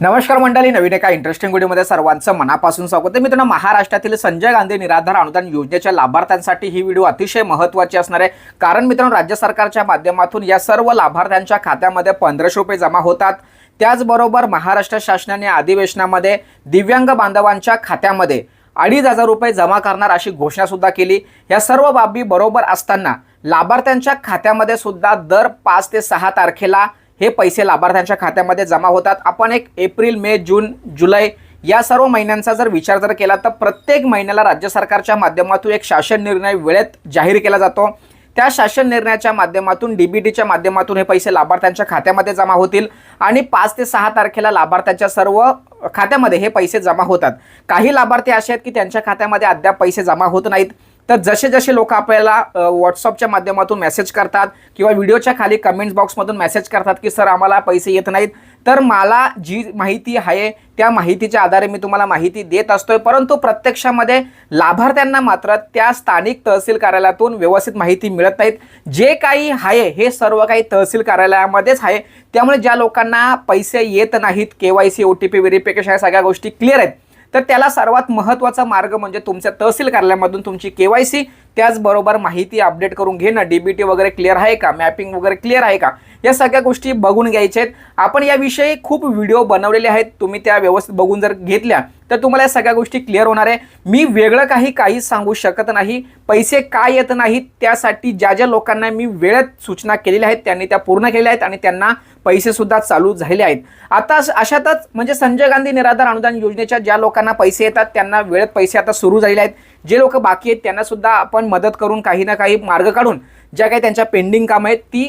नमस्कार मंडळी नवीन एका इंटरेस्टिंग व्हिडिओमध्ये सर्वांचं मनापासून स्वागत आहे. मित्रांनो महाराष्ट्रातील संजय गांधी निराधार अनुदान योजनेच्या लाभार्थ्यांसाठी ही व्हिडिओ अतिशय महत्त्वाची असणार आहे. कारण मित्रांनो राज्य सरकारच्या माध्यमातून या सर्व लाभार्थ्यांच्या खात्यामध्ये पंधराशे रुपये जमा होतात. त्याचबरोबर महाराष्ट्र शासनाने अधिवेशनामध्ये दिव्यांग बांधवांच्या खात्यामध्ये अडीच हजार रुपये जमा करणार अशी घोषणा सुद्धा केली. या सर्व बाबी बरोबर असताना लाभार्थ्यांच्या खात्यामध्ये सुद्धा दर पाच ते सहा तारखेला हे पैसे लाभार्थ्यांच्या खात्यामध्ये जमा होतात. आपण एक एप्रिल मे जून जुलै या सर्व महिन्यांचा जर विचार जर केला तर प्रत्येक महिन्याला राज्य सरकारच्या माध्यमातून एक शासन निर्णय वेळेत जाहीर केला जातो. त्या शासन निर्णयाच्या माध्यमातून डीबीटीच्या माध्यमातून हे पैसे लाभार्थ्यांच्या खात्यामध्ये जमा होतील आणि पाच ते सहा तारखेला लाभार्थ्यांच्या सर्व खात्यामध्ये हे पैसे जमा होतात. काही लाभार्थी असे आहेत की त्यांच्या खात्यामध्ये अद्याप पैसे जमा होत नाहीत. तर जसे जसे लोक आपल्याला व्हॉट्सअपच्या माध्यमातून मेसेज करतात किंवा व्हिडिओच्या खाली कमेंट्स बॉक्समधून मेसेज करतात की सर आम्हाला पैसे येत नाहीत. तर मला जी माहिती आहे त्या माहितीच्या आधारे मी तुम्हाला माहिती देत असतोय. परंतु प्रत्यक्षामध्ये लाभार्थ्यांना मात्र त्या स्थानिक तहसील कार्यालयातून व्यवस्थित माहिती मिळत नाहीत. जे काही आहे हे सर्व काही तहसील कार्यालयामध्येच आहे. त्यामुळे ज्या लोकांना पैसे येत नाहीत K Y C O T P verification या सगळ्या गोष्टी क्लिअर आहेत तर त्याला सर्वात महत्त्वाचा मार्ग म्हणजे तुमच्या तहसील कार्यालयामधून तुमची के वाय सी त्याचबरोबर माहिती अपडेट करून घेणं. डीबीटी वगैरे क्लिअर आहे का? मॅपिंग वगैरे क्लिअर आहे का? या सगळ्या गोष्टी बघून घ्यायच्या आहेत. आपण याविषयी खूप व्हिडिओ बनवलेले आहेत. तुम्ही त्या व्यवस्थित बघून जर घेतल्या तर तुम्हाला या सगळ्या गोष्टी क्लिअर होणार आहे. मी वेगळं काही काही सांगू शकत नाही. पैसे का येत नाहीत त्यासाठी ज्या ज्या लोकांना मी वेळेत सूचना केलेल्या आहेत त्यांनी त्या पूर्ण केल्या आहेत आणि त्यांना पैसे सुद्धा चालू झालेले आहेत. आता अशातच म्हणजे संजय गांधी निराधार अनुदान योजनेच्या ज्या लोकांना पैसे येतात त्यांना वेळेत पैसे आता सुरू झालेले आहेत. जे लोक बाकी आहेत त्यांना सुद्धा आपण मदत करून काही ना काही मार्ग काढून ज्या काही त्यांच्या पेंडिंग कामं आहेत ती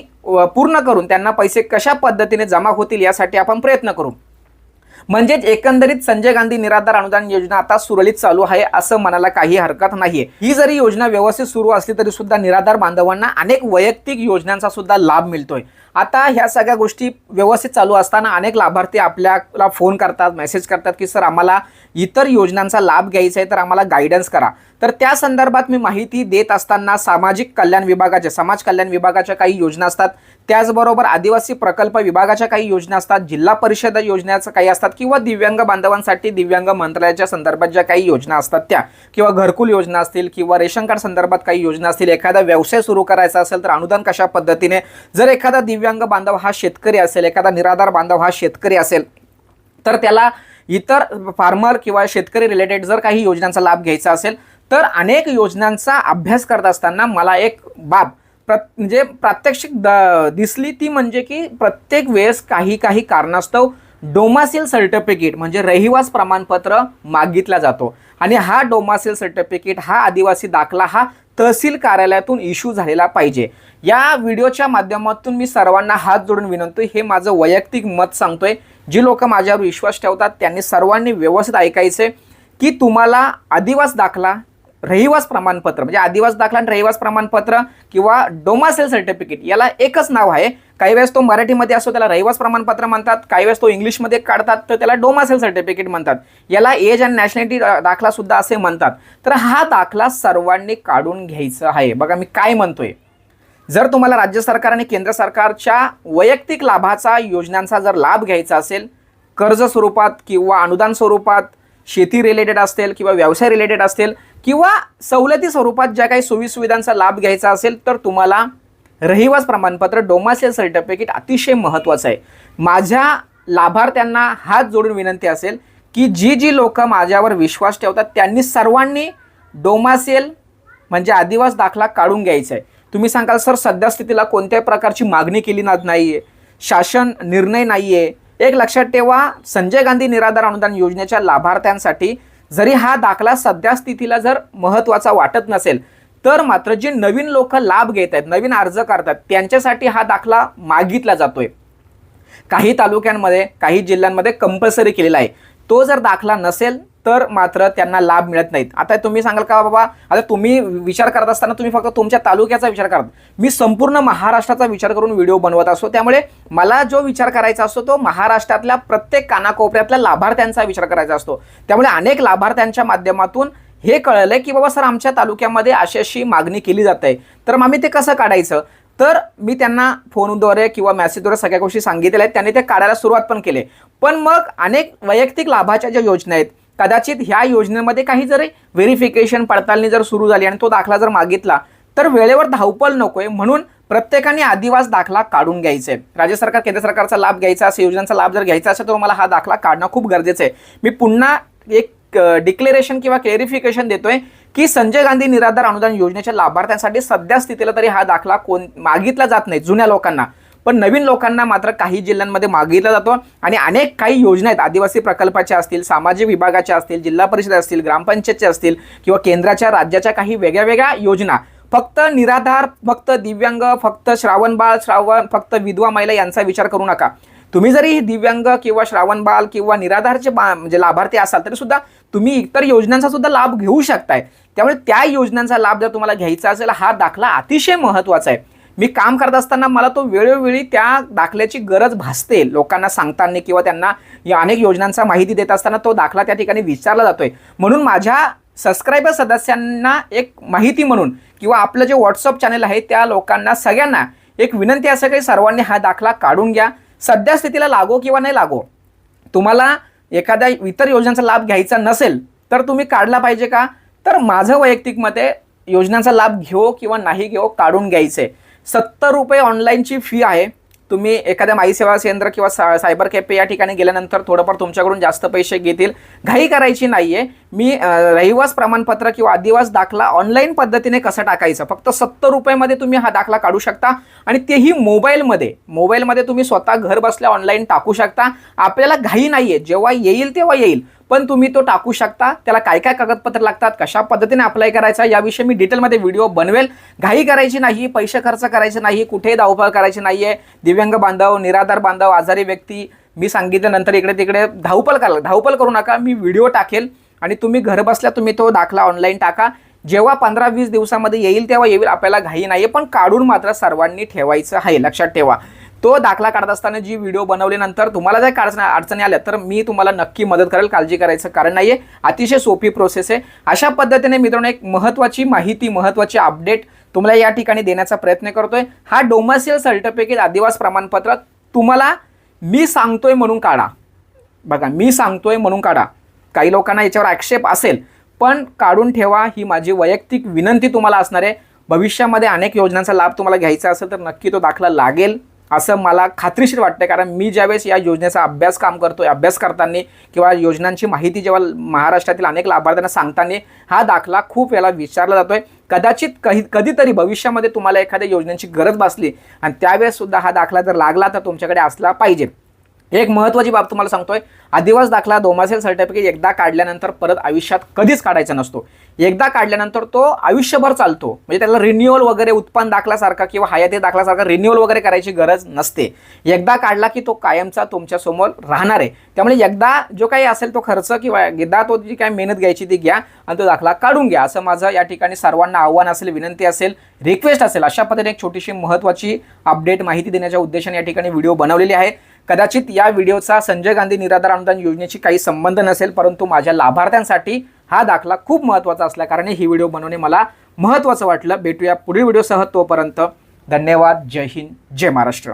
पूर्ण करून त्यांना पैसे कशा पद्धतीने जमा होतील यासाठी आपण प्रयत्न करू. म्हणजेच एकंदरीत संजय गांधी निराधार अनुदान योजना आता सुरळीत चालू आहे असं म्हणायला काही हरकत नाहीये. ही जरी योजना व्यवस्थित सुरू असली तरी सुद्धा निराधार बांधवांना अनेक वैयक्तिक योजनांचा सुद्धा लाभ मिळतोय. आता ह्या सगळ्या गोष्टी व्यवस्थित चालू असताना अनेक लाभार्थी आपल्याला फोन करतात मेसेज करतात की सर आम्हाला इतर योजनांचा लाभ घ्यायचा आहे तर आम्हाला गायडन्स करा. तर त्या संदर्भात मी माहिती देत असताना सामाजिक कल्याण विभागाच्या समाज कल्याण विभागाच्या काही योजना असतात. त्याचबरोबर आदिवासी प्रकल्प विभागाच्या काही योजना असतात जिल्हा परिषद योजनाचं काही असतात किंवा दिव्यांग बांधवांसाठी दिव्यांग मंत्रालयाच्या संदर्भात ज्या काही योजना असतात त्या किंवा घरकुल योजना असतील किंवा रेशन कार्ड संदर्भात काही योजना असतील एखादा व्यवसाय सुरू करायचा असेल तर अनुदान कशा पद्धतीने? जर एखादा दिव्यांग बांधव हा शेतकरी असेल एखादा निराधार बांधव हा शेतकरी असेल तर त्याला इतर फार्मर किंवा शेतकरी रिलेटेड जर काही योजनांचा लाभ घ्यायचा असेल तर अनेक योजनांचा अभ्यास करत असताना मला एक बाब म्हणजे प्रात्यक्षिक द दिसली ती म्हणजे की प्रत्येक वेळेस काही काही कारणास्तव डोमासिल सर्टिफिकेट म्हणजे रहिवास प्रमाणपत्र मागितला जातो. आणि हा डोमासिल सर्टिफिकेट हा आदिवासी दाखला हा तहसील कार्यालयातून इश्यू झालेला पाहिजे. या व्हिडिओच्या माध्यमातून मी सर्वांना हात जोडून विनंती हे माझं वैयक्तिक मत सांगतोय. जी लोक माझ्यावर विश्वास ठेवतात त्यांनी सर्वांनी व्यवस्थित ऐकायचे की तुम्हाला आदिवास दाखला रहिवास प्रमाणपत्र म्हणजे आदिवास दाखला आणि रहिवास प्रमाणपत्र किंवा डोमासेल सर्टिफिकेट याला एकच नाव आहे. काही वेळेस तो मराठीमध्ये असतो त्याला रहिवास प्रमाणपत्र म्हणतात. काही वेळेस तो इंग्लिशमध्ये काढतात तर त्याला डोमासेल सर्टिफिकेट म्हणतात. याला एज अँड नॅशनॅलिटी दाखला सुद्धा असे म्हणतात. तर हा दाखला सर्वांनी काढून घ्यायचा आहे. बघा मी काय म्हणतोय. जर तुम्हाला राज्य सरकार आणि केंद्र सरकारच्या वैयक्तिक लाभाचा योजनांचा जर लाभ घ्यायचा असेल कर्ज स्वरूपात किंवा अनुदान स्वरूपात शेती रिलेटेड असतील किंवा व्यवसाय रिलेटेड असतील किंवा सवलती स्वरूपात ज्या काही सोयीसुविधांचा लाभ घ्यायचा असेल तर तुम्हाला रहिवास प्रमाणपत्र डोमासेल सर्टिफिकेट अतिशय महत्त्वाचं आहे. माझ्या लाभार्थ्यांना हात जोडून विनंती असेल की जी जी लोक माझ्यावर विश्वास ठेवतात त्यांनी सर्वांनी डोमासेल म्हणजे आदिवास दाखला काढून घ्यायचा आहे. तुम्ही सांगाल सर सध्या स्थितीला कोणत्याही प्रकारची मागणी केली ना नाही आहे शासन निर्णय नाही आहे एक लक्षात ठेवा संजय गांधी निराधार अनुदान योजनेच्या लाभार्थ्यांसाठी जरी हा दाखला सध्या स्थितीला जर महत्त्वाचा वाटत नसेल तर मात्र जे नवीन लोक लाभ घेत आहेत नवीन अर्ज करतात त्यांच्यासाठी हा दाखला मागितला जातोय. काही तालुक्यांमध्ये काही जिल्ह्यांमध्ये कंपल्सरी केलेला आहे. तो जर दाखला नसेल तर मात्र त्यांना लाभ मिळत नाहीत. आता तुम्ही सांगाल का बाबा? आता तुम्ही विचार करत असताना तुम्ही फक्त तुमच्या तालुक्याचा विचार करत. मी संपूर्ण महाराष्ट्राचा विचार करून व्हिडिओ बनवत असतो. त्यामुळे मला जो विचार करायचा असतो तो महाराष्ट्रातल्या प्रत्येक कानाकोपऱ्यातल्या लाभार्थ्यांचा विचार करायचा असतो. त्यामुळे अनेक लाभार्थ्यांच्या माध्यमातून हे कळलंय की बाबा सर आमच्या तालुक्यामध्ये अशी अशी मागणी केली जात. आहे तर मग आम्ही ते कसं काढायचं? तर मी त्यांना फोनद्वारे किंवा मॅसेजद्वारे सगळ्या गोष्टी सांगितलेल्या आहेत. त्यांनी ते काढायला सुरुवात पण केली. पण मग अनेक वैयक्तिक लाभाच्या ज्या योजना आहेत कदाचित ह्या योजनेमध्ये काही जरी व्हेरिफिकेशन पडताळणी जर सुरू झाली आणि तो दाखला जर मागितला तर वेळेवर धावपल नकोय म्हणून प्रत्येकाने आदिवास दाखला काढून घ्यायचा. आहे राज्य सरकार केंद्र सरकारचा लाभ घ्यायचा असेल योजनांचा लाभ जर घ्यायचा असेल तर मला हा दाखला काढणं खूप गरजेचं आहे. मी पुन्हा एक डिक्लेरेशन किंवा क्लेरिफिकेशन देतोय की संजय गांधी निराधार अनुदान योजनेच्या लाभार्थ्यांसाठी सध्या स्थितीला तरी हा दाखला कोण मागितला जात नाही जुन्या लोकांना. पण नवीन लोकांना मात्र काही जिल्ह्यांमध्ये मागितला जातो आणि अनेक काही योजना आहेत. आदिवासी प्रकल्पाच्या असतील सामाजिक विभागाच्या असतील जिल्हा परिषद असतील ग्रामपंचायतच्या असतील किंवा केंद्राच्या राज्याच्या काही वेगळ्या वेगळ्या योजना. फक्त निराधार फक्त दिव्यांग फक्त श्रावणबाळ श्रावण फक्त विधवा महिला यांचा विचार करू नका. तुम्ही जरी दिव्यांग किंवा श्रावणबाळ किंवा निराधारचे बा म्हणजे लाभार्थी असाल तरी सुद्धा तुम्ही इतर योजनांचा सुद्धा लाभ घेऊ शकताय. त्यामुळे त्या योजनांचा लाभ जर तुम्हाला घ्यायचा असेल हा दाखला अतिशय महत्त्वाचा आहे. मी काम करत असताना मला तो वेळोवेळी त्या दाखल्याची गरज भासते. लोकांना सांगताना किंवा त्यांना या अनेक योजनांचा माहिती देत असताना तो दाखला त्या ठिकाणी विचारला जातोय. म्हणून माझ्या सबस्क्रायबर सदस्यांना एक माहिती म्हणून किंवा आपलं जे व्हॉट्सअप चॅनल आहे त्या लोकांना सगळ्यांना एक विनंती असं काही सर्वांनी हा दाखला काढून घ्या. सध्या स्थितीला लागो किंवा नाही लागो तुम्हाला एखाद्या इतर योजनांचा लाभ घ्यायचा नसेल तर तुम्ही काढला पाहिजे का? तर माझं वैयक्तिक मते योजनांचा लाभ घेऊ किंवा नाही घेऊ काढून घ्यायचे. सत्तर रुपये ऑनलाईनची फी आहे. तुम्ही एखाद्या माई सेवा केंद्र किंवा सा सायबर कॅफे या ठिकाणी गेल्यानंतर थोडंफार तुमच्याकडून जास्त पैसे घेतील. घाई करायची नाही आहे मी रहिवास प्रमाणपत्र किंवा आदिवास दाखला ऑनलाईन पद्धतीने कसं टाकायचं? फक्त सत्तर रुपयामध्ये तुम्ही हा दाखला काढू शकता आणि तेही मोबाईलमध्ये. मोबाईलमध्ये तुम्ही स्वतः घर बसल्या ऑनलाईन टाकू शकता. आपल्याला घाई नाही आहे जेव्हा येईल तेव्हा येईल. पण तुम्ही तो टाकू शकता. त्याला काय काय कागदपत्र लागतात? कशा पद्धतीने अप्लाय करायचा? याविषयी मी डिटेलमध्ये व्हिडिओ बनवेल. घाई करायची नाही पैसे खर्च करायचे नाही कुठेही धावपळ करायची नाही आहे दिव्यांग बांधव निराधार बांधव आजारी व्यक्ती मी सांगितल्यानंतर इकडे तिकडे धावपळ करा. धावपळ करू नका. मी व्हिडिओ टाकेल. आणि तुम्ही घर बसल्या तुम्ही तो दाखला ऑनलाईन टाका. जेव्हा पंधरा वीस दिवसामध्ये येईल तेव्हा येईल आपल्याला घाई नाही पण काढून मात्र सर्वांनी ठेवायचं आहे. लक्षात ठेवा. तो दाखला काढत असताना जी व्हिडिओ बनवल्यानंतर तुम्हाला जर काढ अडचणी आल्या तर मी तुम्हाला नक्की मदत करेल काळजी करायचं कारण नाही आहे अतिशय सोपी प्रोसेस आहे. अशा पद्धतीने मित्रांनो एक महत्त्वाची माहिती महत्त्वाची अपडेट तुम्हाला या ठिकाणी देण्याचा प्रयत्न करतोय. हा डोमसियल सर्टिफिकेट आदिवास प्रमाणपत्र तुम्हाला मी सांगतोय म्हणून काढा. बघा मी सांगतोय म्हणून काढा. काही लोकांना याच्यावर आक्षेप असेल पण काढून ठेवा ही माझी वैयक्तिक विनंती तुम्हाला असणार आहे. भविष्यामध्ये अनेक योजनांचा लाभ तुम्हाला घ्यायचा असेल तर नक्की तो दाखला लागेल. असं मला खात्रीशीर वाटतं कारण मी ज्यावेळेस या योजनेचा अभ्यास काम करतो अभ्यास करताना किंवा योजनांची माहिती जेव्हा महाराष्ट्रातील अनेक लाभार्थ्यांना सांगताना हा दाखला खूप वेळा विचारला जातोय. कदाचित कधी कधीतरी भविष्यामध्ये तुम्हाला एखाद्या योजनांची गरज भासली आणि त्यावेळेस सुद्धा हा दाखला जर लागला तर तुमच्याकडे असला पाहिजे. एक महत्त्वाची बाब तुम्हाला सांगतोय आदिवास दाखला दोमासेल सर्टिफिकेट एकदा काढल्यानंतर परत आयुष्यात कधीच काढायचा नसतो. एकदा काढल्यानंतर तो आयुष्यभर चालतो. म्हणजे त्याला रिन्युअल वगैरे उत्पन्न दाखल्यासारखा किंवा हयाती दाखल्यासारखा रिन्युअल वगैरे करायची गरज नसते. एकदा काढला की तो कायमचा तुमच्यासमोर राहणार आहे. त्यामुळे एकदा जो काही असेल तो खर्च किंवा एकदा तो जी काही मेहनत घ्यायची ती घ्या आणि तो दाखला काढून घ्या. असं माझं या ठिकाणी सर्वांना आव्हान असेल विनंती असेल रिक्वेस्ट असेल अशा पद्धतीने एक छोटीशी महत्त्वाची अपडेट माहिती देण्याच्या उद्देशाने या ठिकाणी व्हिडिओ बनवलेली आहे. कदाचित या व्हिडिओचा संजय गांधी निराधार अनुदान योजनेची काही संबंध नसेल परंतु माझ्या लाभार्थ्यांसाठी हा दाखला खूप महत्त्वाचा असल्याकारणे ही व्हिडिओ बनवणे मला महत्त्वाचं वाटलं. भेटूया पुढील व्हिडिओसह तोपर्यंत. धन्यवाद. जय हिंद. जय महाराष्ट्र.